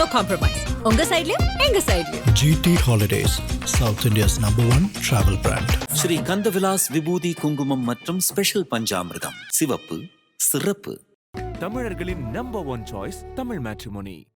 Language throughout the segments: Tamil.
நோ காம்ப்ரமைஸ் உங்க சைடுலயும் எங்க சைடுலயும் GT Holidays, South India's number one travel brand. Sri Kandavilas விபூதி குங்குமம் மற்றும் ஸ்பெஷல் பஞ்சாமிர்தம். சிவப்பு சிறப்பு. தமிழர்களின் number one choice Tamil matrimony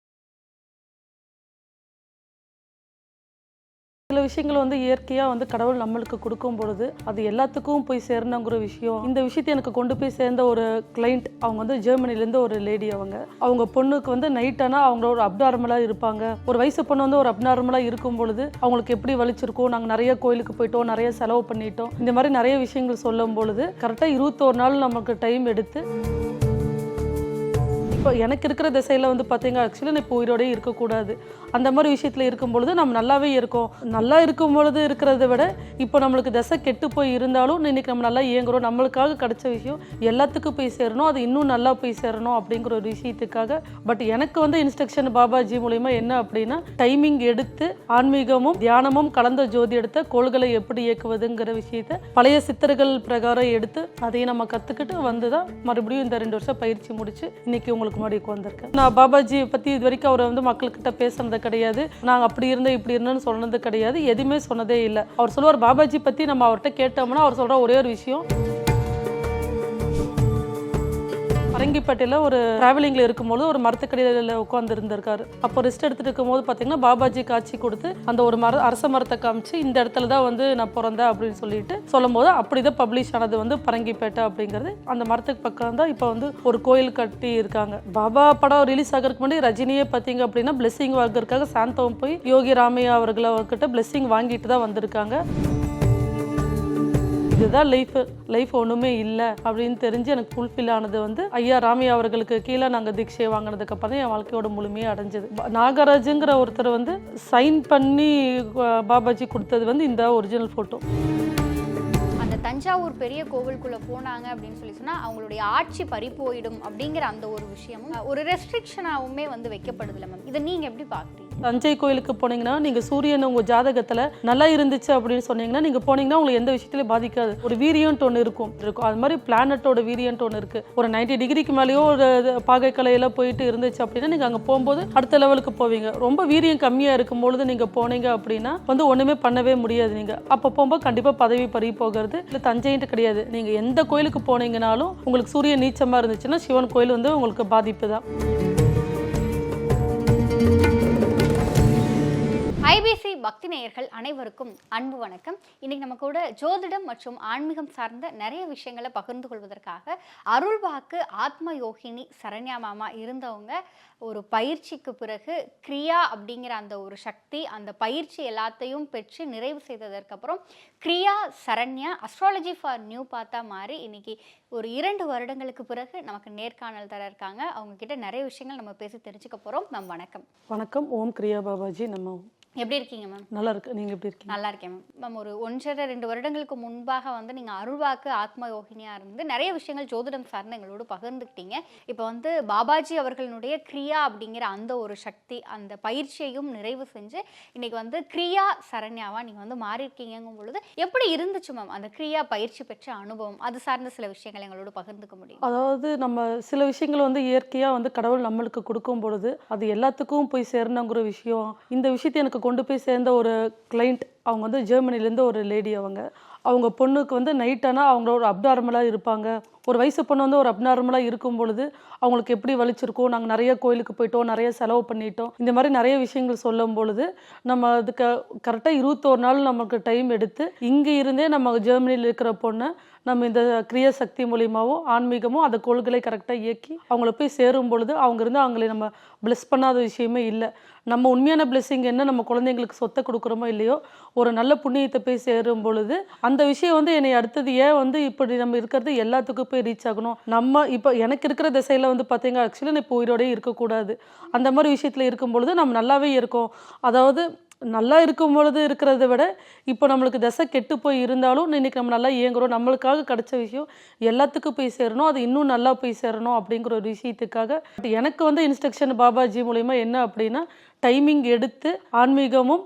சில விஷயங்கள் வந்து இயற்கையாக வந்து கடவுள் நம்மளுக்கு கொடுக்கும் பொழுது அது எல்லாத்துக்கும் போய் சேரணுங்கிற விஷயம். இந்த விஷயத்தை எனக்கு கொண்டு போய் சேர்ந்த ஒரு கிளைண்ட் அவங்க வந்து ஜெர்மனிலேருந்து ஒரு லேடி அவங்க. அவங்க பொண்ணுக்கு வந்து நைட் ஆனால் அவங்க அப்நார்மலாக இருப்பாங்க. ஒரு வயசு பொண்ணு வந்து ஒரு அப்நார்மலாக இருக்கும் பொழுது அவங்களுக்கு எப்படி வலிச்சிருக்கோம் நாங்கள் நிறைய கோயிலுக்கு போயிட்டோம் நிறைய செலவு பண்ணிட்டோம். இந்த மாதிரி நிறைய விஷயங்கள் சொல்லும் பொழுது கரெக்டாக இருபத்தோரு நாள் நமக்கு டைம் எடுத்து இப்போ எனக்கு இருக்கிற திசையில் வந்து பார்த்தீங்க ஆக்சுவலி நான் இப்போ உயிரோடய இருக்கக்கூடாது. அந்த மாதிரி விஷயத்தில் இருக்கும் பொழுது நம்ம நல்லாவே இருக்கோம். நல்லா இருக்கும் பொழுது இருக்கிறத விட இப்போ நம்மளுக்கு திசை கெட்டு போய் இருந்தாலும் இன்னைக்கு நம்ம நல்லா இயங்குகிறோம் நம்மளுக்காக கிடைச்ச விஷயம் எல்லாத்துக்கும் போய் சேரணும். அது இன்னும் நல்லா போய் சேரணும் அப்படிங்கிற ஒரு விஷயத்துக்காக. பட் எனக்கு வந்து இன்ஸ்ட்ரக்ஷன் பாபாஜி மூலிமா என்ன அப்படின்னா டைமிங் எடுத்து ஆன்மீகமும் தியானமும் கலந்த ஜோதி எடுத்த கோள்களை எப்படி இயக்குவதுங்கிற விஷயத்த பழைய சித்தர்கள் பிரகாரம் எடுத்து அதையும் நம்ம கற்றுக்கிட்டு வந்து தான் மறுபடியும் இந்த ரெண்டு வருஷம் பயிற்சி முடித்து இன்றைக்கி உங்களுக்கு முன்னாடி உட்காந்துருக்கேன் நான் பாபாஜி பற்றி இது வரைக்கும் அவர் வந்து மக்கள்கிட்ட பேசுனது கிடையாது. நாங்கள் அப்படி இருந்தோம் இப்படி இருந்தோம்னு சொன்னது கிடையாது. எதுவுமே சொன்னதே இல்லை. அவர் சொல்லுவார் பாபாஜி பற்றி நம்ம அவர்கிட்ட கேட்டோம்னா அவர் சொல்கிற ஒரே ஒரு விஷயம் பரங்கிப்பேட்டையில் ஒரு டிராவலிங்கில் இருக்கும்போது ஒரு மரத்துக்கடியில் உட்காந்து இருந்திருக்காரு. அப்போ ரெஸ்ட் எடுத்துட்டு இருக்கும்போது பார்த்தீங்கன்னா பாபாஜி காட்சி கொடுத்து அந்த ஒரு மர அரச மரத்தை காமிச்சு இந்த இடத்துல தான் வந்து நான் பிறந்தேன் அப்படின்னு சொல்லிட்டு சொல்லும்போது அப்படி தான் பப்ளிஷ் ஆனது வந்து பரங்கிப்பேட்டை அப்படிங்கிறது. அந்த மரத்துக்கு பக்கம் தான் இப்போ வந்து ஒரு கோயில் கட்டி இருக்காங்க. பாபா படம் ரிலீஸ் ஆகிறதுக்கு முன்னாடி ரஜினியே பார்த்தீங்க அப்படின்னா பிளெஸிங் வாங்குறதுக்காக சாந்தவம் போய் யோகி ராமையா அவர்களை கிட்ட பிளெஸிங் வாங்கிட்டு தான் வந்திருக்காங்க. இதுதான் லைஃப் லைஃப் ஒன்றுமே இல்லை அப்படின்னு தெரிஞ்சு எனக்கு ஃபுல்ஃபில் ஆனது வந்து ஐயா ராமி அவர்களுக்கு கீழே நாங்கள் தீட்சை வாங்கினதுக்கு அப்புறம் தான் என் வாழ்க்கையோட முழுமையாக அடைஞ்சது. நாகராஜுங்கிற ஒருத்தர் வந்து சைன் பண்ணி பாபாஜி கொடுத்தது வந்து இந்த ஒரிஜினல் ஃபோட்டோ அந்த தஞ்சாவூர் பெரிய கோவிலுக்குள்ளே போனாங்க அப்படின்னு சொல்லி சொன்னால் அவங்களுடைய ஆட்சி பறி போயிடும் அப்படிங்கிற அந்த ஒரு விஷயமும் ஒரு ரெஸ்ட்ரிக்ஷனாகவுமே வந்து வைக்கப்படுதுல மேம் இதை நீங்கள் எப்படி பார்க்குறீங்க தஞ்சை கோயிலுக்கு போனீங்கன்னா நீங்கள் சூரியன் உங்கள் ஜாதகத்தில் நல்லா இருந்துச்சு அப்படின்னு சொன்னீங்கன்னா நீங்கள் போனீங்கன்னா உங்களுக்கு எந்த விஷயத்துலையும் பாதிக்காது. ஒரு வீரியன்ட் ஒன்று இருக்கும். இருக்கும். அது மாதிரி பிளானட்டோட வீரியன்ட் ஒன்று இருக்குது ஒரு 90 டிகிரிக்கு மேலேயோ ஒரு இது பாகைக்கலையில போயிட்டு இருந்துச்சு அப்படின்னா நீங்கள் அங்கே போகும்போது அடுத்த லெவலுக்கு போவீங்க. ரொம்ப வீரியம் கம்மியாக இருக்கும் பொழுது நீங்கள் போனீங்க அப்படின்னா வந்து ஒன்றுமே பண்ணவே முடியாது நீங்கள் அப்போ போகும்போது கண்டிப்பாக பதவி பறி போகிறது. இல்லை தஞ்சைன்ட்டு கிடையாது. நீங்கள் எந்த கோயிலுக்கு போனீங்கனாலும் உங்களுக்கு சூரியன் நீச்சமாக இருந்துச்சுன்னா சிவன் கோயில் வந்து உங்களுக்கு பாதிப்பு தான். ஐபிசி பக்தி நேயர்கள் அனைவருக்கும் அன்பு வணக்கம். இன்னைக்கு நம்ம கூட ஜோதிடம் மற்றும் ஆன்மீகம் சார்ந்த நிறைய விஷயங்களை பகிர்ந்து கொள்வதற்காக அருள்வாக்கு ஆத்ம யோகினி சரண்யா மாமா இருந்தவங்க. ஒரு பயிற்சிக்கு பிறகு கிரியா அப்படிங்கிற அந்த ஒரு சக்தி அந்த பயிற்சி எல்லாத்தையும் பெற்று நிறைவு செய்ததற்கப்புறம் Kriya Saranya astrology for new பார்த்தா மாதிரி இன்னைக்கு ஒரு இரண்டு வருடங்களுக்கு பிறகு நமக்கு நேர்காணல் தர இருக்காங்க. அவங்க கிட்ட நிறைய விஷயங்கள் நம்ம பேசி தெரிஞ்சுக்க போறோம். நம் வணக்கம். வணக்கம். ஓம் கிரியா பாபாஜி. நம்ம எப்படி இருக்கீங்க மேம் நல்லா இருக்கு நீங்க எப்படி இருக்கீங்க? நல்லா இருக்கேன் மேம் மேம் ஒரு ஒன்றரை ரெண்டு வருடங்களுக்கு முன்பாக வந்து நீங்கள் அருள்வாக்கு ஆத்ம யோகினியா இருந்து நிறைய விஷயங்கள் ஜோதிடம் சார்ந்து எங்களோட பகிர்ந்துக்கிட்டீங்க. இப்போ வந்து பாபாஜி அவர்களுடைய கிரியா அப்படிங்கிற அந்த ஒரு சக்தி அந்த பயிற்சியையும் நிறைவு செஞ்சு இன்னைக்கு வந்து கிரியா சரண்யாவா நீங்கள் வந்து மாறி இருக்கீங்கங்கும் பொழுது எப்படி இருந்துச்சு மேம் அந்த கிரியா பயிற்சி பெற்ற அனுபவம் அது சார்ந்த சில விஷயங்கள் எங்களோட பகிர்ந்துக்க முடியும்? அதாவது நம்ம சில விஷயங்கள் வந்து இயற்கையா வந்து கடவுள் நம்மளுக்கு கொடுக்கும் பொழுது அது எல்லாத்துக்கும் போய் சேரணுங்கிற விஷயம் இந்த விஷயத்தை எனக்கு கொண்டு போய் சேர்ந்த ஒரு கிளைண்ட் அவங்க வந்து ஜெர்மனிலேருந்து ஒரு லேடி அவங்க. அவங்க பொண்ணுக்கு வந்து நைட்டானா ஆனால் அவங்க ஒரு அப்நார்மலாக இருப்பாங்க. ஒரு வயசு பொண்ணு வந்து ஒரு அப்நார்மலாக இருக்கும் பொழுது அவங்களுக்கு எப்படி வலிச்சிருக்கோம்? நாங்கள் நிறைய கோயிலுக்கு போயிட்டோம் நிறைய செலவு பண்ணிட்டோம். இந்த மாதிரி நிறைய விஷயங்கள் சொல்லும் பொழுது நம்ம அதுக்கு கரெக்டாக இருபத்தோரு நாள் நமக்கு டைம் எடுத்து இங்கே இருந்தே நம்ம ஜெர்மனியில் இருக்கிற பொண்ணை நம்ம இந்த கிரிய சக்தி மூலியமாகவும் ஆன்மீகமும் அந்த கோள்களை கரெக்டாக இயக்கி அவங்கள போய் சேரும் பொழுது அவங்க இருந்து அவங்களை நம்ம பிளஸ் பண்ணாத விஷயமே இல்லை. நம்ம உண்மையான பிளெஸ்ஸிங் என்ன? நம்ம குழந்தைங்களுக்கு சொத்தை கொடுக்குறோமோ இல்லையோ ஒரு நல்ல புண்ணியத்தை போய் சேரும் பொழுது அந்த விஷயம் வந்து என்னை அடுத்தது ஏன் வந்து இப்படி நம்ம இருக்கிறது எல்லாத்துக்கும் போய் ரீச் ஆகணும்? நம்ம இப்போ எனக்கு இருக்கிற திசையில் வந்து பார்த்தீங்க ஆக்சுவலி நான் இப்போ உயிரோடய இருக்கக்கூடாது. அந்த மாதிரி விஷயத்தில் இருக்கும் பொழுது நம்ம நல்லாவே இருக்கோம். அதாவது நல்லா இருக்கும் பொழுது இருக்கிறத விட இப்போ நம்மளுக்கு தசை கெட்டு போய் இருந்தாலும் இன்னைக்கு நம்ம நல்லா இயங்குறோம். நம்மளுக்காக கிடைச்ச விஷயம் எல்லாத்துக்கும் போய் சேரணும். அது இன்னும் நல்லா போய் சேரணும் அப்படிங்கிற ஒரு விஷயத்துக்காக. பட் எனக்கு வந்து இன்ஸ்ட்ரக்ஷன் பாபாஜி மூலிமா என்ன அப்படின்னா டைமிங் எடுத்து ஆன்மீகமும்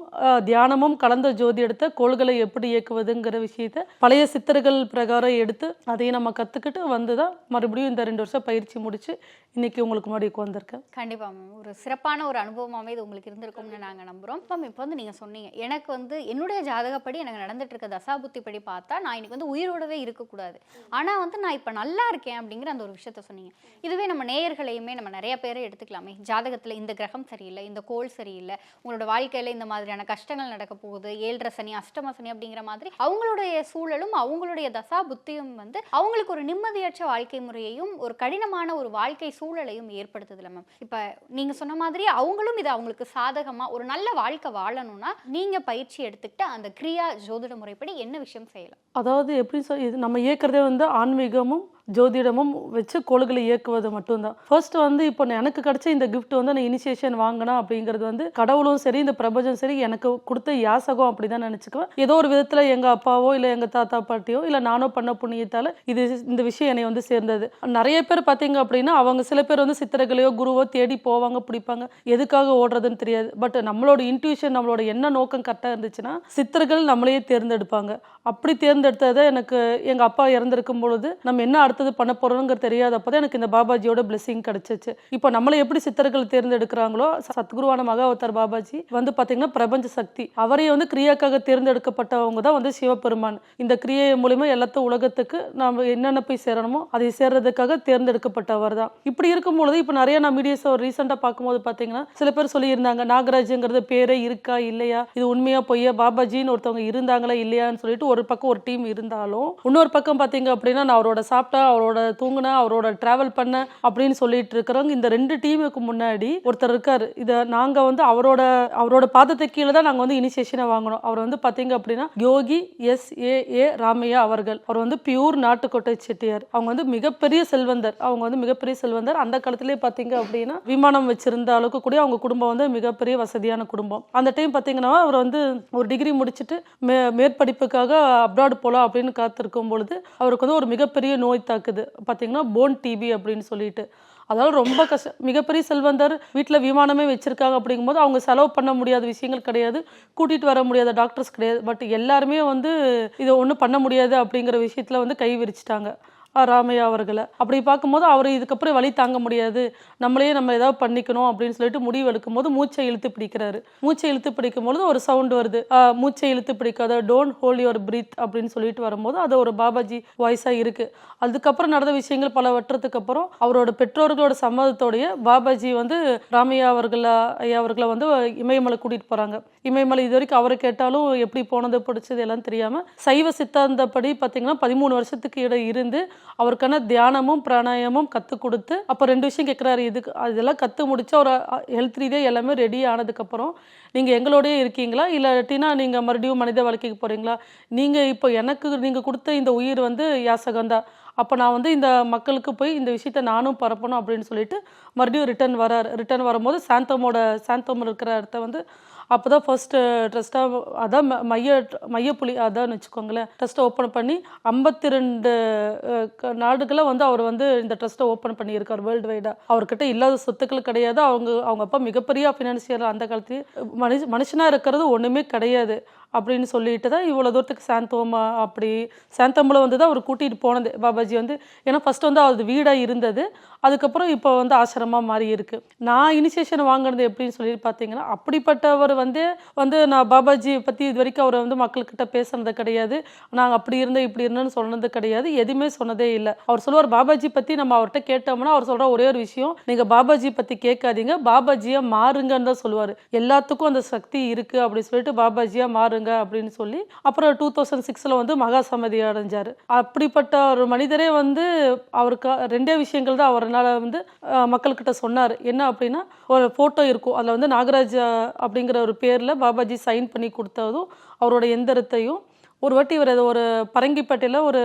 தியானமும் கலந்த ஜோதி எடுத்த கோள்களை எப்படி இயக்குவதுங்கிற விஷயத்த பழைய சித்தர்கள் பிரகாரம் எடுத்து அதையும் நம்ம கற்றுக்கிட்டு வந்து தான் மறுபடியும் இந்த ரெண்டு வருஷம் பயிற்சி முடிச்சு இன்னைக்கு உங்களுக்கு முன்னாடி உட்காந்துருக்கேன் கண்டிப்பாக மேம். ஒரு சிறப்பான ஒரு அனுபவமாகவே இது உங்களுக்கு இருந்திருக்கும்னு நாங்கள் நம்புகிறோம் மேம் இப்போ வந்து நீங்கள் சொன்னீங்க. எனக்கு வந்து என்னுடைய ஜாதகப்படி எனக்கு நடந்துட்டு இருக்க தசாபுத்தி படி பார்த்தா நான் இன்னைக்கு வந்து உயிரோடவே இருக்கக்கூடாது. ஆனால் வந்து நான் இப்போ நல்லா இருக்கேன் அப்படிங்கிற அந்த ஒரு விஷயத்த சொன்னீங்க. இதுவே நம்ம நேயர்களையுமே நம்ம நிறைய பேரை எடுத்துக்கலாமே. ஜாதகத்தில் இந்த கிரகம் சரியில்லை இந்த கோள் சரியில்லை உங்களோட வாழ்க்கையில இந்த மாதிரியான கஷ்டங்கள் நடக்க போகுது ஏழரை சனி அஷ்டம சனி அப்படிங்கிற மாதிரி அவங்களுடைய சூழலும் அவங்களுடைய தசா புத்தியும் வந்து அவங்களுக்கு ஒரு நிம்மதியற்ற வாழ்க்கை முறையையும் ஒரு கடினமான ஒரு வாழ்க்கை சூழலையும் ஏற்படுத்துதுல மேம் இப்ப நீங்க சொன்ன மாதிரி அவங்களும் இது அவங்களுக்கு சாதகமா ஒரு நல்ல வாழ்க்கை வாழணும்னா நீங்கள் பயிற்சி எடுத்துக்கிட்டு அந்த கிரியா ஜோதிட முறைப்படி என்ன விஷயம் செய்யலாம்? அதாவது எப்படி சொல் இது நம்ம இயக்கிறதே வந்து ஆன்மீகமும் ஜோதிடமும் வச்சு கொழுகளை இயக்குவது மட்டும்தான். ஃபர்ஸ்ட் வந்து இப்போ எனக்கு கிடைச்ச இந்த கிஃப்ட் வந்து நான் இனிஷியேஷன் வாங்கினா அப்படிங்கிறது வந்து கடவுளும் சரி இந்த பிரபஞ்சம் சரி எனக்கு கொடுத்த யாசகம் அப்படிதான் நினச்சிக்குவேன். ஏதோ ஒரு விதத்தில் எங்கள் அப்பாவோ இல்லை எங்கள் தாத்தா பாட்டியோ இல்லை நானோ பண்ண புண்ணியத்தால் இது இந்த விஷயம் என்னை வந்து சேர்ந்தது. நிறைய பேர் பார்த்தீங்க அப்படின்னா அவங்க சில பேர் வந்து சித்திரகளையோ குருவோ தேடி போவாங்க பிடிப்பாங்க. எதுக்காக ஓடுறதுன்னு தெரியாது. பட் நம்மளோட இன்ட்யூஷன் நம்மளோட என்ன நோக்கம் கரெக்டாக இருந்துச்சுன்னா சித்தர்கள் நம்மளையே தேர்ந்தெடுப்பாங்க. அப்படி தேர்ந்தெடுத்ததை எனக்கு எங்கள் அப்பா இறந்திருக்கும் பொழுது நம்ம என்ன அடுத்தது பண்ண போகிறோங்கிற தெரியாதப்போ தான் எனக்கு இந்த பாபாஜியோட பிளெஸிங் கிடைச்சிச்சு. இப்போ நம்மளை எப்படி சித்தர்கள் தேர்ந்தெடுக்கிறாங்களோ சத்குருவான மகா பாபாஜி வந்து பார்த்தீங்கன்னா பிரபஞ்ச சக்தி. அவரையே வந்து கிரியாக்காக தேர்ந்தெடுக்கப்பட்டவங்க தான் வந்து சிவபெருமான். இந்த கிரியை மூலிமா எல்லாத்த உலகத்துக்கு நாம் என்னென்ன போய் சேரணுமோ அதை சேர்றதுக்காக தேர்ந்தெடுக்கப்பட்டவர் தான். இப்படி இருக்கும் பொழுது இப்போ நிறைய நான் மீடியாஸ் ஒரு ரீசெண்டாக பார்க்கும்போது பார்த்தீங்கன்னா சில பேர் சொல்லியிருந்தாங்க நாகராஜுங்கிறது பேரே இருக்கா இல்லையா? இது உண்மையா பொய்யா? பாபாஜின்னு ஒருத்தவங்க இருந்தாங்களா இல்லையான்னு சொல்லிட்டு ஒரு பக்கம் ஒரு டீம் இருந்தாலும் இன்னொரு பக்கம் பார்த்தீங்க அப்படின்னா நான் அவரோட சாப்பிட்டா அவரோட தூங்கினா அவரோட டிராவல் பண்ண அப்படின்னு சொல்லிட்டு இருக்கிறவங்க இந்த ரெண்டு டீமுக்கு முன்னாடி ஒருத்தர் இருக்காரு. இதை நாங்க வந்து அவரோட அவரோட பாதத்தை கீழே தான் நாங்க வந்து இனிஷியேஷனை வாங்கினோம். அவர் வந்து பாத்தீங்க அப்படின்னா யோகி எஸ் ஏ ஏ ராமையா அவர்கள். அவர் வந்து பியூர் நாட்டுக்கோட்டை செட்டியார். அவங்க வந்து மிகப்பெரிய செல்வந்தர். அவங்க வந்து மிகப்பெரிய செல்வந்தர். அந்த காலத்திலே பாத்தீங்க அப்படின்னா விமானம் வச்சிருந்த அளவுக்கு கூட அவங்க குடும்பம் வந்து மிகப்பெரிய வசதியான குடும்பம். அந்த டைம் பாத்தீங்கன்னா அவர் வந்து ஒரு டிகிரி முடிச்சுட்டு மே மேற்படிப்புக்காக அப்ராடு போகலாம் அப்படின்னு காத்திருக்கும் பொழுது அவருக்கு வந்து ஒரு மிகப்பெரிய நோய் உண்டாக்குது பார்த்தீங்கன்னா போன் டிபி அப்படின்னு சொல்லிட்டு. அதாவது ரொம்ப கஷ்ட மிகப்பெரிய செல்வந்தர் வீட்டில் விமானமே வச்சுருக்காங்க அப்படிங்கும்போது அவங்க செலவு பண்ண முடியாத விஷயங்கள் கிடையாது. கூட்டிகிட்டு வர முடியாத டாக்டர்ஸ் கிடையாது. பட் எல்லாருமே வந்து இதை ஒன்றும் பண்ண முடியாது அப்படிங்கிற விஷயத்தில் வந்து கை விரிச்சிட்டாங்க. ராமையா அவர்களை. அப்படி பார்க்கும்போது அவர் இதுக்கப்புறம் வழி தாங்க முடியாது. நம்மளே நம்ம ஏதாவது பண்ணிக்கணும் அப்படின்னு சொல்லிட்டு முடிவு எடுக்கும் போது மூச்சை இழுத்து பிடிக்கிறாரு. மூச்சை இழுத்து பிடிக்கும் பொழுது ஒரு சவுண்ட் வருது. மூச்சை இழுத்து பிடிக்காத டோன்ட் ஹோல்ட் யுவர் பிரீத் அப்படின்னு சொல்லிட்டு வரும்போது அது ஒரு பாபாஜி வாய்ஸாக இருக்கு. அதுக்கப்புறம் நடந்த விஷயங்கள் பல வட்டுறதுக்கு அப்புறம் அவரோட பெற்றோர்களோட சம்மதத்தோடைய பாபாஜி வந்து ராமையா அவர்களை ஐயா அவர்களை வந்து இமயமலை கூட்டிட்டு போறாங்க. இமயமலை இது வரைக்கும் அவரை கேட்டாலும் எப்படி போனது பிடிச்சது எல்லாம் தெரியாம சைவ சித்தாந்தப்படி பார்த்தீங்கன்னா பதிமூணு வருஷத்துக்கு இட இருந்து அவருக்கான தியானமும் பிராணாயமும் கற்றுக் கொடுத்து அப்போ ரெண்டு விஷயம் கேட்குறாரு இதுக்கு அதெல்லாம் கற்று முடிச்சு அவர் ஹெல்த் ரீதியாக எல்லாமே ரெடி ஆனதுக்கப்புறம் நீங்கள் எங்களோடயே இருக்கீங்களா? இல்லாட்டினா நீங்கள் மறுபடியும் மனித வாழ்க்கைக்கு போகிறீங்களா நீங்கள் இப்போ எனக்கு நீங்கள் கொடுத்த இந்த உயிர் வந்து யாசகந்தா அப்போ நான் வந்து இந்த மக்களுக்கு போய் இந்த விஷயத்த நானும் பரப்பணும் அப்படின்னு சொல்லிட்டு மறுபடியும் ரிட்டர்ன் வரார். ரிட்டர்ன் வரும்போது சாந்தமோட சாந்தம் இருக்கிற இடத்த வந்து அப்போ தான் ஃபர்ஸ்ட்டு ட்ரஸ்ட்டாக அதான் ம- மைய மையப்புலி அதான் வச்சுக்கோங்களேன். ட்ரஸ்ட்டை ஓப்பன் பண்ணி ஐம்பத்தி ரெண்டு நாடுகளை வந்து அவர் வந்து இந்த ட்ரஸ்ட்டை ஓப்பன் பண்ணியிருக்கார் வேர்ல்டு வைடாக அவர்கிட்ட இல்லாத சொத்துக்கள் கிடையாது. அவங்க அவங்க அப்பா மிகப்பெரிய ஃபினான்சியர் அந்த காலத்துலேயே மனுஷ மனுஷனாக இருக்கிறது ஒன்றுமே கிடையாது. அப்படின்னு சொல்லிட்டு தான் இவ்வளோ தூரத்துக்கு சாந்தோமா அப்படி சாந்தோமில் வந்து தான் அவர் கூட்டிகிட்டு போனது. பாபாஜி வந்து ஏன்னா ஃபர்ஸ்ட் வந்து அது வீடாக இருந்தது. அதுக்கப்புறம் இப்போ வந்து ஆசிரமாக மாறி இருக்குது நான் இனிஷியேஷன் வாங்கினது எப்படின்னு சொல்லி பார்த்தீங்கன்னா அப்படிப்பட்டவர் வந்து வந்து நான் பாபாஜி பற்றி இது வரைக்கும் அவரை வந்து மக்கள்கிட்ட பேசுனது கிடையாது. நாங்கள் அப்படி இருந்தேன் இப்படி இருந்தேன்னு சொன்னது கிடையாது. எதுவுமே சொன்னதே இல்லை. அவர் சொல்லுவார் பாபாஜி பற்றி நம்ம அவர்கிட்ட கேட்டோம்னா அவர் சொல்கிற ஒரே ஒரு விஷயம் நீங்கள் பாபாஜி பற்றி கேட்காதீங்க. பாபாஜியை மாறுங்கன்னு தான் சொல்லுவார். எல்லாத்துக்கும் அந்த சக்தி இருக்குது அப்படின்னு சொல்லிட்டு பாபாஜியாக மாறு பாருங்க அப்படின்னு சொல்லி அப்புறம் டூ தௌசண்ட் சிக்ஸில் வந்து மகா சமதி அடைஞ்சார். அப்படிப்பட்ட ஒரு மனிதரே வந்து அவருக்கு ரெண்டே விஷயங்கள் தான் அவரால் வந்து மக்கள்கிட்ட சொன்னார். என்ன அப்படின்னா ஒரு ஃபோட்டோ இருக்கும். அதில் வந்து நாகராஜ் அப்படிங்கிற ஒரு பேரில் பாபாஜி சைன் பண்ணி கொடுத்ததும் அவரோட எந்திரத்தையும் ஒரு வாட்டி இவர் அது ஒரு பரங்கிப்பேட்டையில் ஒரு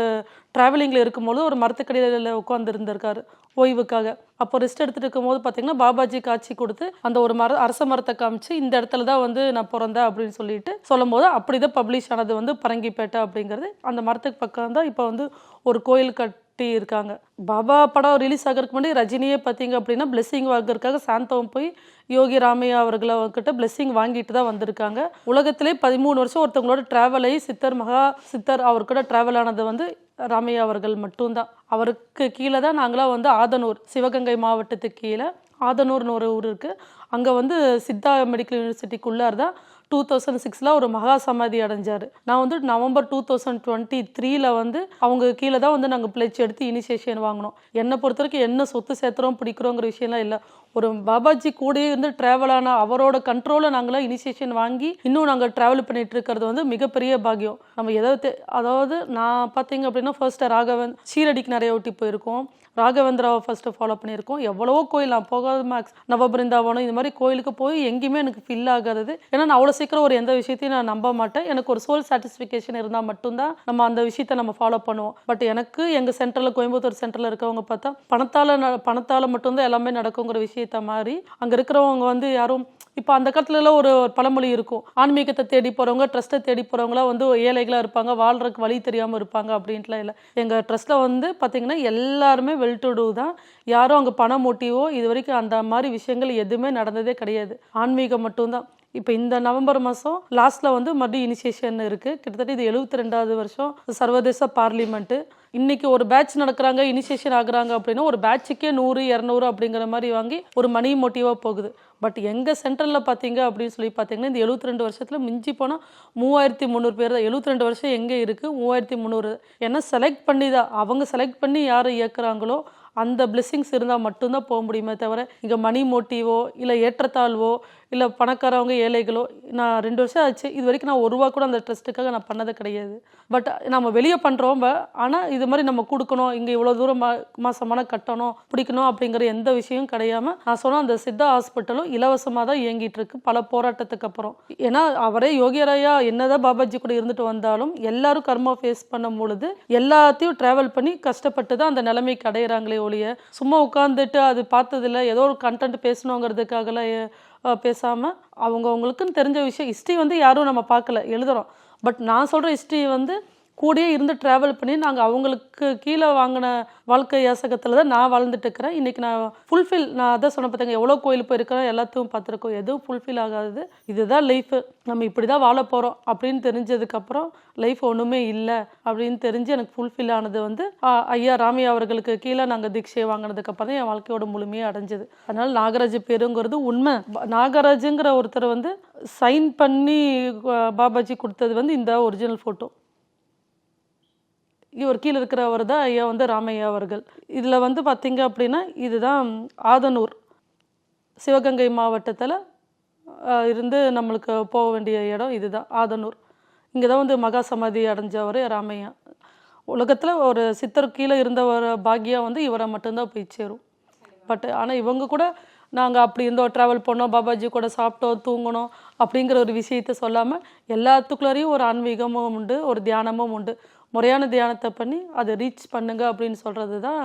ட்ராவலிங்கில் இருக்கும்போது ஒரு மரத்துக்கடியில் உட்காந்துருந்திருக்காரு ஓய்வுக்காக. அப்போ ரெஸ்ட் எடுத்துகிட்டு இருக்கும்போது பார்த்தீங்கன்னா பாபாஜி காட்சி கொடுத்து அந்த ஒரு மர அரச மரத்தை காமிச்சு இந்த இடத்துல தான் வந்து நான் பிறந்தேன் அப்படின்னு சொல்லிட்டு சொல்லும்போது அப்படி தான் பப்ளிஷ் ஆனது வந்து பரங்கிப்பேட்டை அப்படிங்கிறது. அந்த மரத்துக்கு பக்கம் தான் இப்போ வந்து ஒரு கோயில் கட் கட்டி இருக்காங்க. பாபா படம் ரிலீஸ் ஆகிறதுக்கு முன்னாடி ரஜினியே பார்த்தீங்க அப்படின்னா பிளெஸ்ஸிங் வாங்குறதுக்காக சாந்தவம் போய் யோகி ராமையா அவர்களை கிட்ட பிளெஸ்ஸிங் வாங்கிட்டு தான் வந்திருக்காங்க. உலகத்திலே பதிமூணு வருஷம் ஒருத்தவங்களோட ட்ராவல் ஆகி சித்தர் மகா சித்தர் அவர் கூட ட்ராவல் ஆனது வந்து ராமையா அவர்கள் மட்டும்தான். அவருக்கு கீழே தான் நாங்களாம் வந்து ஆதனூர் சிவகங்கை மாவட்டத்துக்கு கீழே ஆதனூர்னு ஒரு ஊர் இருக்குது அங்கே வந்து சித்தா மெடிக்கல் யூனிவர்சிட்டிக்குள்ளார் தான் டூ தௌசண்ட் சிக்ஸில் ஒரு மகா சமாதி அடைஞ்சார். நான் வந்து நவம்பர் டூ தௌசண்ட் டுவெண்ட்டி த்ரீல வந்து அவங்க கீழே தான் வந்து நாங்கள் பிளேச் எடுத்து இனிஷியேஷன் வாங்கினோம். என்னை பொறுத்த வரைக்கும் என்ன சொத்து சேர்த்துறோம் பிடிக்கிறோங்கிற விஷயம்லாம் இல்லை. ஒரு பாபாஜி கூடயே இருந்து ட்ராவல் ஆன அவரோட கண்ட்ரோலில் நாங்களாம் இனிஷியேஷன் வாங்கி இன்னும் நாங்கள் ட்ராவல் பண்ணிட்டு இருக்கிறது வந்து மிகப்பெரிய பாக்கியம். நம்ம எதாவது அதாவது நான் பார்த்தீங்க அப்படின்னா ஃபர்ஸ்ட் ராகவன் சீரடிக்கு நிறைய ஒட்டி போயிருக்கோம். ராகவேந்திராவை ஃபஸ்ட்டு ஃபாலோ பண்ணியிருக்கோம். எவ்வளவோ கோயில் நான் போகாத மேக்ஸ் நவபிருந்தாவனம் இந்த மாதிரி கோயிலுக்கு போய் எங்கேயுமே எனக்கு ஃபில் ஆகாதது. ஏன்னா நான் அவ்வளோ சீக்கிரம் ஒரு எந்த விஷயத்தையும் நான் நம்ப மாட்டேன். எனக்கு ஒரு சோல் சாட்டிஸ்ஃபிகேஷன் இருந்தால் மட்டும்தான் நம்ம அந்த விஷயத்தை நம்ம ஃபாலோ பண்ணுவோம். பட் எனக்கு எங்கள் சென்டரில் கோயம்புத்தூர் சென்டரில் இருக்கவங்க பார்த்தா பணத்தால் ந பணத்தால் மட்டும்தான் எல்லாமே நடக்குங்கிற விஷயத்த மாதிரி அங்கே இருக்கிறவங்க வந்து யாரும் இப்போ அந்த காலத்துலலாம் ஒரு பழமொழி இருக்கும். ஆன்மீகத்தை தேடி போகிறவங்க ட்ரஸ்ட்டை தேடி போகிறவங்களாம் வந்து ஏழைகளாக இருப்பாங்க வாழ்றதுக்கு வழி தெரியாமல் இருப்பாங்க அப்படின்ட்டுலாம் இல்லை. எங்கள் ட்ரஸ்ட்டில் வந்து பார்த்திங்கன்னா எல்லாருமே வெல் டு டூ தான். யாரும் அங்கே பண மோட்டிவோ இது வரைக்கும் அந்த மாதிரி விஷயங்கள் எதுவுமே நடந்ததே கிடையாது. ஆன்மீகம் மட்டும்தான். இப்போ இந்த நவம்பர் மாதம் லாஸ்ட்டில் வந்து மறுபடியும் இனிஷியேஷன் இருக்குது கிட்டத்தட்ட இது எழுபத்தி ரெண்டாவது வருஷம். சர்வதேச பார்லிமெண்ட்டு இன்னைக்கு ஒரு பேட்ச் நடக்கிறாங்க இனிஷியேஷன் ஆகுறாங்க அப்படின்னா ஒரு பேட்சுக்கே நூறு இரநூறு அப்படிங்கிற மாதிரி வாங்கி ஒரு மணி மோட்டிவாக போகுது. பட் எங்கள் சென்ட்ரலில் பார்த்தீங்க அப்படின்னு சொல்லி பார்த்தீங்கன்னா இந்த எழுபத்தி ரெண்டு வருஷத்தில் மிஞ்சி போனால் மூவாயிரத்தி முந்நூறு பேர் தான். எழுபத்தி ரெண்டு வருஷம் எங்கே இருக்குது மூவாயிரத்தி முந்நூறு. ஏன்னா செலக்ட் பண்ணி தான். அவங்க செலக்ட் பண்ணி யார் இயக்குறாங்களோ அந்த பிளெஸ்ஸிங்ஸ் இருந்தால் மட்டும்தான் போக முடியுமே தவிர இங்கே மணி மோட்டிவோ இல்லை ஏற்றத்தாழ்வோ இல்லை பணக்காரவங்க ஏழைகளோ நான் ரெண்டு வருஷம் ஆச்சு இது வரைக்கும் நான் ஒரு ரூபா கூட அந்த ட்ரஸ்ட்டுக்காக நான் பண்ணது கிடையாது. பட் நம்ம வெளியே பண்ணுறோம் ஆனால் இது மாதிரி நம்ம கொடுக்கணும் இங்கே இவ்வளோ தூரம் மா மாசமான கட்டணும் பிடிக்கணும் அப்படிங்கிற எந்த விஷயமும் கிடையாமல் நான் சொன்ன அந்த சித்தா ஹாஸ்பிட்டலும் இலவசமாக தான் இயங்கிட்டு இருக்கு பல போராட்டத்துக்கு அப்புறம். ஏன்னா அவரே யோகியராயா என்னதான் பாபாஜி கூட இருந்துட்டு வந்தாலும் எல்லாரும் கர்மா ஃபேஸ் பண்ணும் பொழுது எல்லாத்தையும் ட்ராவல் பண்ணி கஷ்டப்பட்டு தான் அந்த நிலைமைக்கு அடையிறாங்களே ஒழிய சும்மா உட்காந்துட்டு அது பார்த்ததில்ல ஏதோ ஒரு கண்டென்ட் பேசணுங்கிறதுக்காகலாம் பேச பேசாமல் அவங்கவுங்களுக்குன்னு தெரிஞ்ச விஷயம் ஹிஸ்ட்ரி வந்து யாரும் நம்ம பார்க்கல எழுதுறோம். பட் நான் சொல்ற ஹிஸ்ட்ரி வந்து கூடயே இருந்து ட்ராவல் பண்ணி நாங்கள் அவங்களுக்கு கீழே வாங்கின வாழ்க்கை யாசகத்தில் தான் நான் வாழ்ந்துட்டு இருக்கிறேன். இன்றைக்கி நான் ஃபுல்ஃபில் நான் அதான் சொன்ன பார்த்தாங்க எவ்வளோ கோயில் போயிருக்கிறோம் எல்லாத்தையும் பார்த்துருக்கோம். எதுவும் ஃபுல்ஃபில் ஆகாது இதுதான் லைஃபு நம்ம இப்படி தான் வாழ போகிறோம் அப்படின்னு தெரிஞ்சதுக்கப்புறம் லைஃப் ஒன்றுமே இல்லை அப்படின்னு தெரிஞ்சு எனக்கு ஃபுல்ஃபில் ஆனது வந்து ஆ, ஐயா ராமையா அவர்களுக்கு கீழே நாங்கள் தீட்சையை வாங்கினதுக்கப்புறம் தான் என் வாழ்க்கையோட முழுமையாக அடைஞ்சது. அதனால் நாகராஜ் பேருங்கிறது உண்மை. நாகராஜுங்கிற ஒருத்தர் வந்து சைன் பண்ணி பாபாஜி கொடுத்தது வந்து இந்த ஒரிஜினல் ஃபோட்டோ இவர் கீழே இருக்கிறவர் தான் ஐயா வந்து ராமையா அவர்கள். இதில் வந்து பார்த்திங்க அப்படின்னா இதுதான் ஆதனூர். சிவகங்கை மாவட்டத்தில் இருந்து நம்மளுக்கு போக வேண்டிய இடம் இதுதான் ஆதனூர். இங்கே தான் வந்து மகா சமாதி அடைஞ்சவர் ராமையா. உலகத்தில் ஒரு சித்தர் கீழே இருந்தவர் பாக்யா வந்து இவரை மட்டும்தான் போய் சேரும். பட் ஆனால் இவங்க கூட நாங்கள் அப்படி இருந்தோம் ட்ராவல் பண்ணோம் பாபாஜி கூட சாப்பிட்டோம் தூங்கணும் அப்படிங்கிற ஒரு விஷயத்த சொல்லாமல் எல்லாத்துக்குள்ளாரையும் ஒரு ஆன்மீகமும் உண்டு ஒரு தியானமும் உண்டு. முறையான தியானத்தை பண்ணி அதை ரீச் பண்ணுங்க அப்படின்னு சொல்கிறது தான்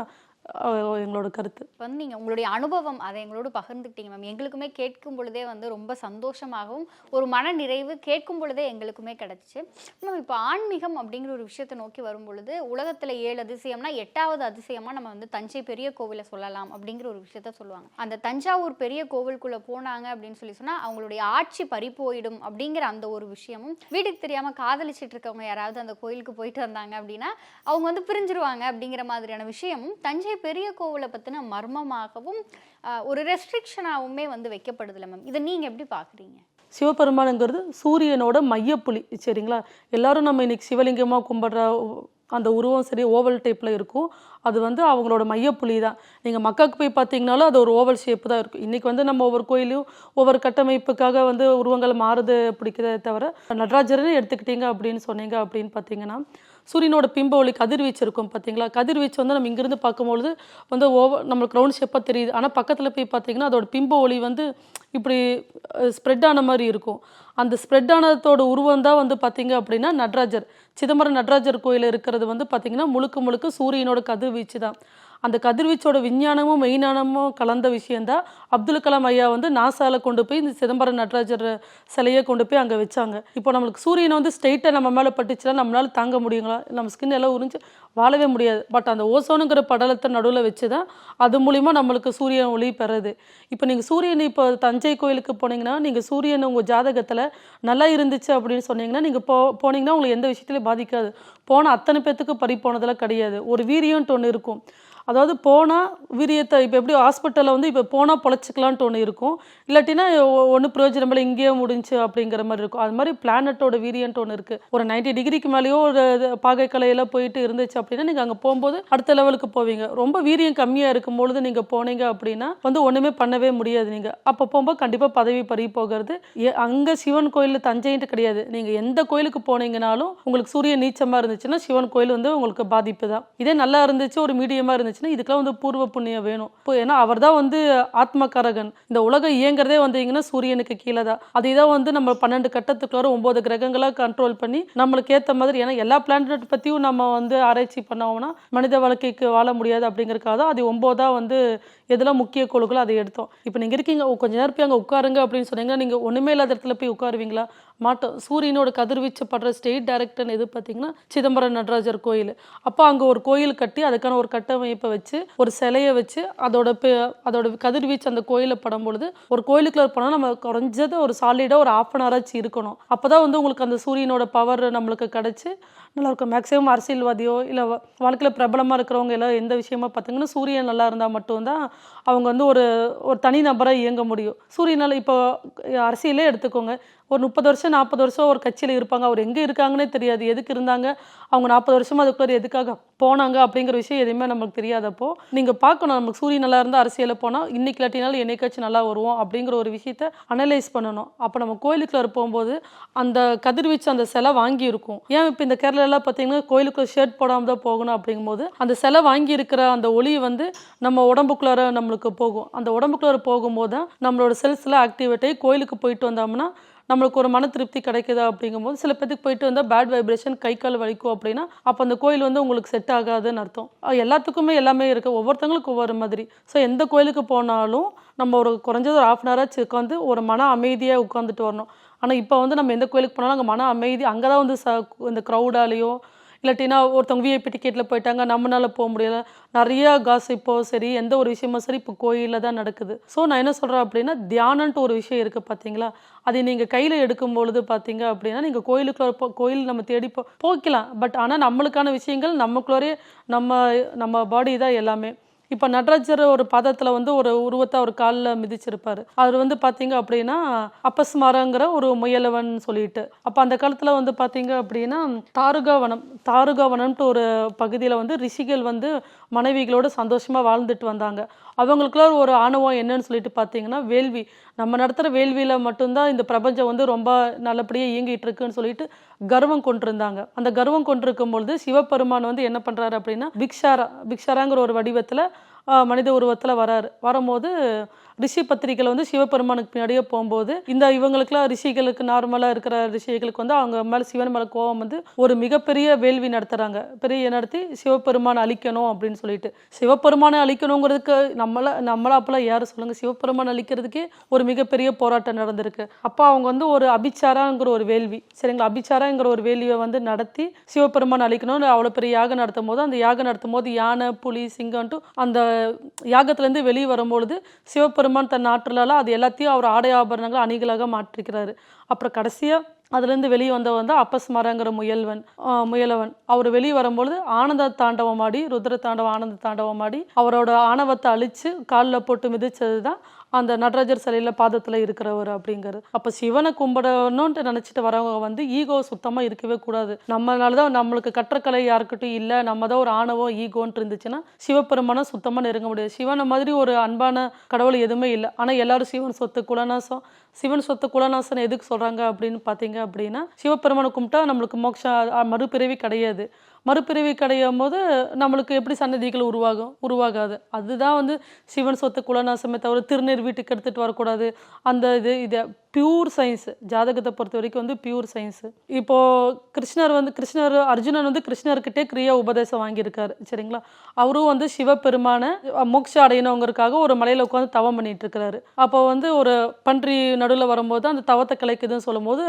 எங்களோட கருத்து. இப்போ வந்து நீங்கள் உங்களுடைய அனுபவம் அதை எங்களோட பகிர்ந்துக்கிட்டீங்க மேம். எங்களுக்குமே கேட்கும் பொழுதே வந்து ரொம்ப சந்தோஷமாகவும் ஒரு மன நிறைவு கேட்கும் பொழுதே எங்களுக்குமே கிடச்சிச்சு மேம் இப்போ ஆன்மீகம் அப்படிங்கிற ஒரு விஷயத்தை நோக்கி வரும் பொழுது உலகத்தில் ஏழு அதிசயம்னா எட்டாவது அதிசயமாக நம்ம வந்து தஞ்சை பெரிய கோவிலை சொல்லலாம் அப்படிங்கிற ஒரு விஷயத்த சொல்லுவாங்க. அந்த தஞ்சாவூர் பெரிய கோவிலுக்குள்ளே போனாங்க அப்படின்னு சொல்லி சொன்னால் அவங்களுடைய ஆட்சி பறி போயிடும் அப்படிங்கிற அந்த ஒரு விஷயமும் வீட்டுக்கு தெரியாமல் காதலிச்சிட்டு இருக்கவங்க யாராவது அந்த கோயிலுக்கு போயிட்டு வந்தாங்க அப்படின்னா அவங்க வந்து பிரிஞ்சிருவாங்க அப்படிங்கிற மாதிரியான விஷயமும் தஞ்சை பெரிய கோவிலை பற்றின மர்மமாகவும் ஒரு ரெஸ்ட்ரிக்ஷனாகவுமே வந்து வைக்கப்படுதில்ல மேம் இதை நீங்கள் எப்படி பார்க்குறீங்க சிவபெருமானுங்கிறது சூரியனோட மையப்புலி சரிங்களா? எல்லாரும் நம்ம இன்னைக்கு சிவலிங்கமாக கும்பிட்ற அந்த உருவம் சரி ஓவல் டைப்பில் இருக்கும். அது வந்து அவங்களோட மையப்புலி தான். நீங்கள் மக்காவுக்கு போய் பார்த்தீங்கனாலும் அது ஒரு ஓவல் ஷேப்பு தான் இருக்கும். இன்றைக்கி வந்து நம்ம ஒவ்வொரு கோயிலையும் ஒவ்வொரு கட்டமைப்புக்காக வந்து உருவங்கள் மாறுது பிடிக்கிறதே தவிர நடராஜர்னு எடுத்துக்கிட்டீங்க அப்படின்னு சொன்னீங்க அப்படின்னு பார்த்தீங்கன்னா சூரியனோட பிம்ப ஒளி கதிர்வீச்சு இருக்கும் பார்த்தீங்களா கதிர்வீச்சு வந்து நம்ம இங்கிருந்து பார்க்கும்பொழுது வந்து ஓவர் நம்மளுக்கு ரவுண்ட் ஷேப்பாக தெரியுது. ஆனால் பக்கத்தில் போய் பார்த்தீங்கன்னா அதோட பிம்ப ஒளி வந்து இப்படி ஸ்ப்ரெட் ஆன மாதிரி இருக்கும். அந்த ஸ்ப்ரெட் ஆனதோட உருவம் தான் வந்து பார்த்தீங்க அப்படின்னா நடராஜர். சிதம்பரம் நடராஜர் கோயில் இருக்கிறது வந்து பார்த்தீங்கன்னா முழுக்க முழுக்க சூரியனோட கதிர்வீச்சு தான். அந்த கதிர்வீச்சோட விஞ்ஞானமும் மெய்ஞானமும் கலந்த விஷயந்தான் அப்துல் கலாம் ஐயா வந்து நாசால கொண்டு போய் இந்த சிதம்பரம் நடராஜர் சிலையை கொண்டு போய் அங்கே வச்சாங்க. இப்போ நம்மளுக்கு சூரியனை வந்து ஸ்ட்ரெயிட்டாக நம்ம மேலே பட்டுச்சுன்னா நம்மளால தாங்க முடியுங்களா? நம்ம ஸ்கின் எல்லாம் உறிஞ்சு வாழவே முடியாது. பட் அந்த ஓசோனுங்கிற படலத்தை நடுவில் வச்சு தான் அது மூலிமா நம்மளுக்கு சூரியன் ஒளி பெறுது. இப்போ நீங்கள் சூரியன் இப்போ தஞ்சை கோயிலுக்கு போனீங்கன்னா நீங்கள் சூரியன் உங்கள் ஜாதகத்தில் நல்லா இருந்துச்சு அப்படின்னு சொன்னீங்கன்னா நீங்கள் போ போனீங்கன்னா உங்களுக்கு எந்த விஷயத்துலையும் பாதிக்காது. போன அத்தனை பேர்த்துக்கு பறி போனதெல்லாம் கிடையாது. ஒரு வீரியன்ட்டு ஒன்று இருக்கும். அதாவது போனால் வீரியத்தை இப்போ எப்படி ஹாஸ்பிட்டலில் வந்து இப்போ போனால் பொழைச்சிக்கலான்ட்டு ஒன்று இருக்கும். இல்லாட்டினா ஒன்றும் பிரயோஜனம் இல்லை இங்கேயே முடிஞ்சு அப்படிங்கிற மாதிரி இருக்கும். அது மாதிரி பிளானட்டோட வீரியன்ட்டு ஒன்று இருக்குது ஒரு 90 டிகிரிக்கு மேலேயோ ஒரு பாகைக்கலையில் பாகைக்கலையெல்லாம் போயிட்டு இருந்துச்சு அப்படின்னா நீங்கள் அங்கே போகும்போது அடுத்த லெவலுக்கு போவீங்க. ரொம்ப வீரியம் கம்மியாக இருக்கும் பொழுது நீங்கள் போனீங்க அப்படின்னா வந்து ஒன்றுமே பண்ணவே முடியாது நீங்கள் அப்போ போகும்போது கண்டிப்பாக பதவி பறி போகிறது. அங்கே சிவன் கோயில் தஞ்சைன்ட்டு கிடையாது. நீங்கள் எந்த கோயிலுக்கு போனீங்கனாலும் உங்களுக்கு சூரிய நீச்சமாக இருந்துச்சுன்னா சிவன் கோயில் வந்து உங்களுக்கு பாதிப்பு தான். இதே நல்லா இருந்துச்சு ஒரு மீடியமாக இருந்துச்சுன்னா இதுக்கெல்லாம் வந்து பூர்வ புண்ணியம் வேணும். இப்போ ஏன்னா அவர் தான் வந்து ஆத்மகரகன். இந்த உலகம் இயங்குறதே வந்தீங்கன்னா சூரியனுக்கு கீழே தான். அதை தான் வந்து நம்ம பன்னெண்டு கட்டத்துக்குள்ளார ஒன்பது கிரகங்களாக கண்ட்ரோல் பண்ணி நம்மளுக்கு ஏற்ற மாதிரி ஏன்னா எல்லா பிளானட் பற்றியும் நம்ம வந்து ஆராய்ச்சி பண்ணோம்னா மனித வாழ்க்கைக்கு வாழ முடியாது அப்படிங்கறதுக்காக தான் அது ஒம்போதாக வந்து எதெல்லாம் முக்கிய கோள்களோ அதை எடுத்தோம். இப்போ நீங்கள் இருக்கீங்க கொஞ்ச நேரம் போய் அங்கே உட்காருங்க அப்படின்னு சொன்னீங்கன்னா நீங்கள் ஒன்றுமே இல்லாத இடத்துல போய் உட்காருவீங்களா? மாட்டோம். சூரியனோட கதிர்வீச்சு படுற ஸ்டேட் டைரக்டர்னு எது பார்த்தீங்கன்னா சிதம்பரம் நடராஜர் கோயில். அப்போ அங்கே ஒரு கோயில் கட்டி அதுக்கான ஒரு கட்டமைப்பை வச்சு ஒரு சிலையை வச்சு அதோட அதோட கதிர்வீச்சு அந்த கோயிலில் படும் பொழுது ஒரு கோயிலுக்குள்ள போனால் நம்ம குறைஞ்சது ஒரு சாலிடாக ஒரு ஆஃப் அன் ஹவராச்சு இருக்கணும். அப்போ தான் வந்து உங்களுக்கு அந்த சூரியனோட பவர் நம்மளுக்கு கிடச்சி நல்லாயிருக்கும் மேக்ஸிமம் அரசியல்வாதியோ இல்லை வாழ்க்கையில் பிரபலமாக இருக்கிறவங்க எல்லாம் எந்த விஷயமா பார்த்தீங்கன்னா சூரியன் நல்லா இருந்தால் மட்டும்தான் அவங்க வந்து ஒரு ஒரு தனி நபராக இயங்க முடியும். சூரியனால் இப்போ அரசியலே எடுத்துக்கோங்க. ஒரு முப்பது வருஷம் நாற்பது வருஷம் ஒரு கட்சியில் இருப்பாங்க. அவர் எங்கே இருக்காங்கன்னே தெரியாது. எதுக்கு இருந்தாங்க? அவங்க நாற்பது வருஷமாக அதுக்குள்ளே எதுக்காக போனாங்க அப்படிங்கிற விஷயம் எதுவுமே நமக்கு தெரியாதப்போ நீங்கள் பார்க்கணும். நமக்கு சூரியன் நல்லா இருந்தால் அரசியலில் போனால் இன்னைக்கு இல்லாட்டினாலும் என்னைக்காச்சும் நல்லா வருவோம் அப்படிங்கிற ஒரு விஷயத்த அனலைஸ் பண்ணணும். அப்போ நம்ம கோயிலுக்குள்ளே போகும்போது அந்த கதிர்வீச்சு அந்த சிலை வாங்கி இருக்கும் ஏன் இப்போ இந்த கேரளாலாம் பார்த்தீங்கன்னா கோயிலுக்குள்ள ஷர்ட் போடாமல் தான் போகணும் அப்படிங்கும்போது அந்த சிலை வாங்கி இருக்கிற அந்த ஒளி வந்து நம்ம உடம்புக்குள்ளார நம்மளுக்கு போகும். அந்த உடம்புக்குள்ளார போகும்போது தான் நம்மளோட செல்ஸ்லாம் ஆக்டிவேட் ஆகி கோயிலுக்கு போயிட்டு வந்தோம்னா நம்மளுக்கு ஒரு மன திருப்தி கிடைக்குதா அப்படிங்கும்போது சில பேத்துக்கு போயிட்டு வந்தால் பேட் வைப்ரேஷன் கை கால் வலிக்கும் அப்படின்னா அப்போ அந்த கோயில் வந்து உங்களுக்கு செட் ஆகாதுன்னு அர்த்தம். எல்லாத்துக்குமே எல்லாமே இருக்குது ஒவ்வொருத்தவங்களுக்கு ஒவ்வொரு மாதிரி. ஸோ எந்த கோயிலுக்கு போனாலும் நம்ம ஒரு குறைஞ்சது ஒரு ஆஃப் அன் ஹவராச்சு உட்காந்து ஒரு மன அமைதியாக உட்காந்துட்டு வரணும். ஆனால் இப்போ வந்து நம்ம எந்த கோயிலுக்கு போனாலும் அங்கே மன அமைதி அங்கே தான் வந்து ச இந்த க்ரௌடாலேயோ இல்லாட்டினா ஒருத்தவங்க விஐபி டிக்கெட்டில் போயிட்டாங்க நம்மளால் போக முடியல. காசு காசிப்போ சரி எந்த ஒரு விஷயமும் சரி இப்போ கோயிலில் தான் நடக்குது. ஸோ நான் என்ன சொல்கிறேன் அப்படின்னா தியானன்ட்டு ஒரு விஷயம் இருக்குது பார்த்தீங்களா அதை நீங்கள் கையில் எடுக்கும் பொழுது பார்த்தீங்க அப்படின்னா நீங்கள் கோயிலுக்குள்ள போ கோயில் நம்ம தேடி போ போக்கலாம் பட் ஆனால் நம்மளுக்கான விஷயங்கள் நமக்குள்ளே நம்ம நம்ம பாடி தான் எல்லாமே. இப்போ நடராஜர் ஒரு பதத்தில் வந்து ஒரு உருவத்தை அவர் காலில் மிதிச்சிருப்பார். அவர் வந்து பார்த்தீங்க அப்படின்னா அப்பஸ்மரங்கிற ஒரு முயலவன் சொல்லிட்டு. அப்போ அந்த காலத்தில் வந்து பார்த்தீங்க அப்படின்னா தாருகாவனம் தாருகாவனம்ட்டு ஒரு பகுதியில் வந்து ரிஷிகள் வந்து மனைவிகளோடு சந்தோஷமாக வாழ்ந்துட்டு வந்தாங்க. அவங்களுக்குள்ள ஒரு ஆணவம் என்னன்னு சொல்லிட்டு பார்த்தீங்கன்னா வேள்வி. நம்ம நடத்துகிற வேள்வியில் மட்டும்தான் இந்த பிரபஞ்சம் வந்து ரொம்ப நல்லபடியாக இயங்கிட்டு இருக்குன்னு சொல்லிட்டு கர்வம் கொண்டிருந்தாங்க. அந்த கர்வம் கொண்டிருக்கும் பொழுது சிவபெருமான் வந்து என்ன பண்ணுறாரு அப்படின்னா பிக்ஷாரா பிக்ஷாராங்கிற ஒரு வடிவத்தில் மனித உருவத்தில் வராரு. வரும்போது ரிஷி பத்திரிகையில் வந்து சிவபெருமானுக்கு பின்னாடியே போகும்போது இந்த இவங்களுக்குலாம் ரிஷிகளுக்கு நார்மலாக இருக்கிற ரிஷிகளுக்கு வந்து அவங்க மேலே சிவன் மேலே கோவம் வந்து ஒரு மிகப்பெரிய வேள்வி நடத்துகிறாங்க பெரிய நடத்தி சிவபெருமானை அழிக்கணும் அப்படின்னு சொல்லிட்டு. சிவபெருமானை அழிக்கணுங்கிறதுக்கு நம்மளை நம்மளா அப்பெல்லாம் யார் சொல்லுங்க? சிவபெருமான் அழிக்கிறதுக்கே ஒரு மிகப்பெரிய போராட்டம் நடந்திருக்கு. அப்போ அவங்க வந்து ஒரு அபிச்சாராங்கிற ஒரு வேள்வி. சரிங்களா? அபிச்சாராங்கிற ஒரு வேள்வியை வந்து நடத்தி சிவபெருமானை அழிக்கணும்னு அவ்வளோ பெரிய யாகம் நடத்தும் போது அந்த யாகம் நடத்தும் போது யானை புலி சிங்கம்ட்டு அந்த யாகத்துலேருந்து வெளியே வரும்பொழுது சிவபெருமான் தன் ஆற்றலால் அது எல்லாத்தையும் அவர் ஆடை ஆபரணங்கள் அணிகளாக மாற்றிக்கிறாரு அப்புறம் கடைசியாக அதுலேருந்து வெளியே வந்தவன் வந்து அப்பஸ்மரங்கிற முயல்வன் முயலவன். அவர் வெளியே வரும்பொழுது ஆனந்த தாண்டவம் ஆடி ருத்ர தாண்டவம் ஆனந்த தாண்டவம் ஆடி அவரோட ஆணவத்தை அழிச்சு காலில் போட்டு மிதித்தது தான் அந்த நடராஜர் சிலையில் பாதத்தில் இருக்கிறவர் அப்படிங்கிறது. அப்போ சிவனை கும்பிடணுன்ட்டு நினச்சிட்டு வரவங்க வந்து ஈகோ சுத்தமாக இருக்கவே கூடாது. நம்மளால தான் நம்மளுக்கு கற்றக்கலை யாருக்கிட்டும் இல்லை நம்ம தான் ஒரு ஆணவம் ஈகோன்ட்டு இருந்துச்சுன்னா சிவபெருமானை சுத்தமாக நெருங்க முடியாது. சிவனை மாதிரி ஒரு அன்பான கடவுள் எதுவுமே இல்லை. ஆனால் எல்லாரும் சிவன் சொத்து குலநாசம் சிவன் சொத்து குலநாசன் எதுக்கு சொல்கிறாங்க அப்படின்னு பார்த்தீங்க அப்படின்னா சிவபெருமானை கும்பிட்டா நம்மளுக்கு மோட்சம் மறுபிறவி கிடையாது. மறுபிறவி கிடையும் போது நம்மளுக்கு எப்படி சன்னதிகள் உருவாகும் உருவாகாது. அதுதான் வந்து சிவன் சொத்து குலநாசமே தவிர திருநீர் வீட்டுக்கு எடுத்துகிட்டு வரக்கூடாது. அந்த இது இதை பியூர் சயின்ஸு ஜாதகத்தை பொறுத்த வரைக்கும் வந்து பியூர் சயின்ஸு இப்போது கிருஷ்ணர் வந்து கிருஷ்ணர் அர்ஜுனன் வந்து கிருஷ்ணர்கிட்டே கிரியா உபதேசம் வாங்கியிருக்காரு. சரிங்களா? அவரும் வந்து சிவபெருமான மோக்ஷ அடையணுங்கிறதுக்காக ஒரு மலையில் உட்காந்து தவம் பண்ணிட்டு இருக்கிறாரு. அப்போ வந்து ஒரு பன்றி நடுவில் வரும்போது அந்த தவத்தை கலைக்குதுன்னு சொல்லும்போது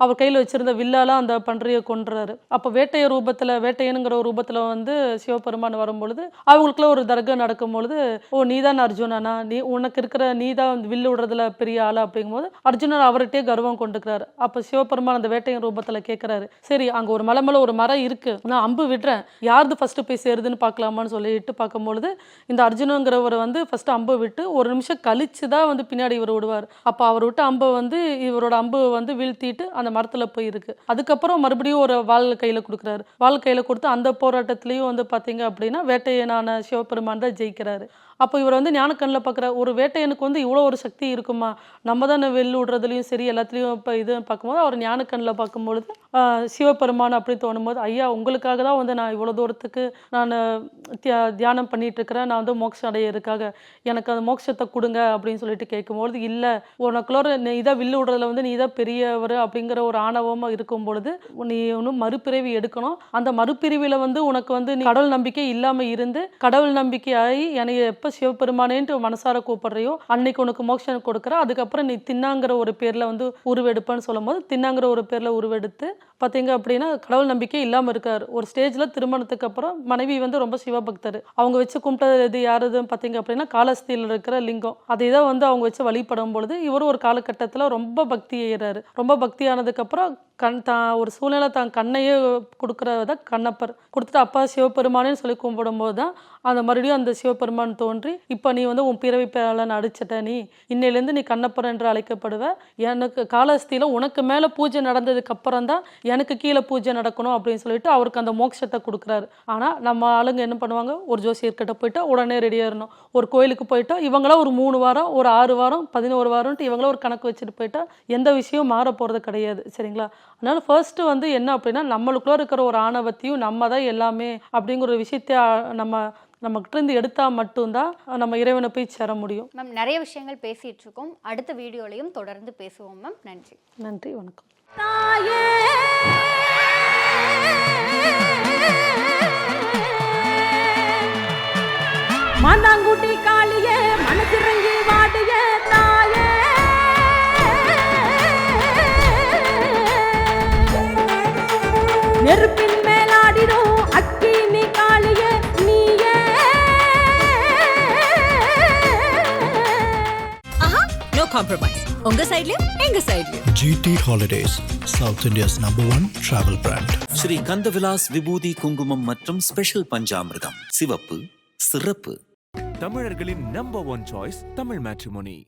அவர் கையில் வச்சிருந்த வில்லால் அந்த பன்றியை கொன்றாரு அப்போ வேட்டைய ரூபத்தில் வேட்டையனுங்கிற ரூபத்தில் வந்து சிவபெருமான் வரும்பொழுது அவங்களுக்குள்ள ஒரு தர்கா நடக்கும் பொழுது ஓ நீதான் அர்ஜுனனா? நீ உனக்கு இருக்கிற நீ தான் வில்லு விடுறதுல பெரிய ஆளா? அப்படிங்கும்போது அர்ஜுனன் அவர்கிட்டயே கர்வம் கொண்டுக்கிறாரு. அப்போ சிவபெருமான் அந்த வேட்டையன் ரூபத்தில் கேட்குறாரு சரி அங்கே ஒரு மலை மேலே ஒரு மரம் இருக்கு. நான் அம்பு விடுறேன். யாருது ஃபர்ஸ்ட் போய் சேருதுன்னு பார்க்கலாமான்னு சொல்லிட்டு பார்க்கும்பொழுது இந்த அர்ஜுனங்கிறவர் வந்து ஃபர்ஸ்ட் அம்பு விட்டு ஒரு நிமிஷம் கழிச்சு தான் வந்து பின்னாடி இவர் விடுவார் அப்போ அவர் விட்டு அம்பை வந்து இவரோட அம்பு வந்து வீழ்த்திட்டு அந்த மரத்தில் போய் இருக்கு. அதுக்கப்புறம் மறுபடியும் ஒரு வாள் கையில் கொடுக்குறாரு. வாள் கையில் கொடுத்து அந்த போராட்டத்துலேயும் வந்து பார்த்தீங்க அப்படின்னா வேட்டையனான சிவபெருமான் தான் ஜெயிக்கிறாரு. அப்போ இவர் வந்து ஞானக்கண்ணில் பார்க்குற ஒரு வேட்டையனுக்கு வந்து இவ்வளோ ஒரு சக்தி இருக்குமா? நம்ம தானே வெள்ளு விடுறதுலையும் சரி எல்லாத்துலேயும் இப்போ இது பார்க்கும்போது அவர் ஞானக்கண்ணில் பார்க்கும்பொழுது சிவபெருமான் அப்படி தோணும்போது ஐயா உங்களுக்காக தான் வந்து நான் இவ்வளோ தூரத்துக்கு நான் தியா- தியானம் பண்ணிட்டு இருக்கிறேன். நான் வந்து மோட்சம் அடையிறதுக்காக எனக்கு அந்த மோட்சத்தை கொடுங்க அப்படின்னு சொல்லிட்டு கேட்கும்பொழுது இல்லை உனக்குள்ள நீ இதான் வில்லு விடுறதுல வந்து நீ தான் பெரியவர் அப்படிங்கிற ஒரு ஆணவமாக இருக்கும் பொழுது நீ ஒன்றும் மறுபிறவி எடுக்கணும். அந்த மறுபிரிவில் வந்து உனக்கு வந்து நீ கடவுள் நம்பிக்கை இல்லாமல் இருந்து கடவுள் நம்பிக்கையாகி எனக்கு எப்போ சிவபெருமானேன்ட்டு மனசார கூப்பிடுறையோ அன்னைக்கு உனக்கு மோட்சம் கொடுக்குற. அதுக்கப்புறம் நீ தின்னாங்கிற ஒரு பேரில் வந்து உருவெடுப்பேன்னு சொல்லும்போது தின்னாங்கிற ஒரு பேரில் உருவெடுத்து பார்த்தீங்க அப்படின்னா கடவுள் நம்பிக்கை இல்லாமல் இருக்கார். ஒரு ஸ்டேஜில் திருமணத்துக்கு அப்புறம் மனைவி வந்து ரொம்ப சிவபக்தர். அவங்க வச்சு கும்பிட்டது யாருதுன்னு பார்த்தீங்க அப்படின்னா காலஸ்தியில் இருக்கிற லிங்கம். அதை தான் வந்து அவங்க வச்சு வழிபடும் பொழுது இவரும் ஒரு காலகட்டத்தில் ரொம்ப பக்தி ஏறாரு. ரொம்ப பக்தி ஆனதுக்கப்புறம் கண் தான் ஒரு சூழ்நிலை தான் கண்ணையே கொடுக்குறத கண்ணப்பர். கொடுத்துட்டு அப்பா சிவபெருமானேன்னு சொல்லி கும்பிடும்போது தான் அந்த மறுபடியும் அந்த சிவபெருமான் தோன்றி இப்போ நீ வந்து உன் பிறவி பேரலன் அடிச்சிட்ட நீ இன்னையிலேருந்து நீ கண்ணப்பர் என்று அழைக்கப்படுவ. எனக்கு காலஸ்தியில் உனக்கு மேலே பூஜை நடந்ததுக்கு அப்புறம் தான் எனக்கு கீழே பூஜை நடக்கணும் அப்படின்னு சொல்லிட்டு அவருக்கு அந்த மோட்சத்தை கொடுக்குறாரு. ஆனால் நம்ம ஆளுங்க என்ன பண்ணுவாங்க? ஒரு ஜோசியர்கிட்ட போயிட்டா உடனே ரெடியாகணும் ஒரு கோயிலுக்கு போயிட்டா இவங்களாம் ஒரு மூணு வாரம் ஒரு ஆறு வாரம் பதினோரு வாரம்ட்டு இவங்களாம் ஒரு கணக்கு வச்சுட்டு போயிட்டா எந்த விஷயம் மாற போகிறது கிடையாது. சரிங்களா? அதனால் ஃபர்ஸ்ட் வந்து என்ன அப்படின்னா நம்மளுக்குள்ளே இருக்கிற ஒரு ஆணவத்தையும் நம்ம தான் எல்லாமே அப்படிங்கிற ஒரு விஷயத்தை நம்ம நம்மகிட்ட இருந்து எடுத்தால் மட்டும்தான் நம்ம இறைவனை போய் சேர முடியும். மேம் நிறைய விஷயங்கள் பேசிட்டு இருக்கோம் அடுத்த வீடியோலையும் தொடர்ந்து பேசுவோம் மேம். நன்றி. நன்றி வணக்கம். மாந்தாங்குட்டி காளியே காம்ப்ரமைஸ் உங்க சைடுலயும் எங்க சைடுலயும் GT Holidays, South India's number one travel brand. Sri Kandavilas விபூதி குங்குமம் மற்றும் ஸ்பெஷல் பஞ்சாமிர்தம். சிவப்பு சிறப்பு. தமிழர்களின் number one choice Tamil matrimony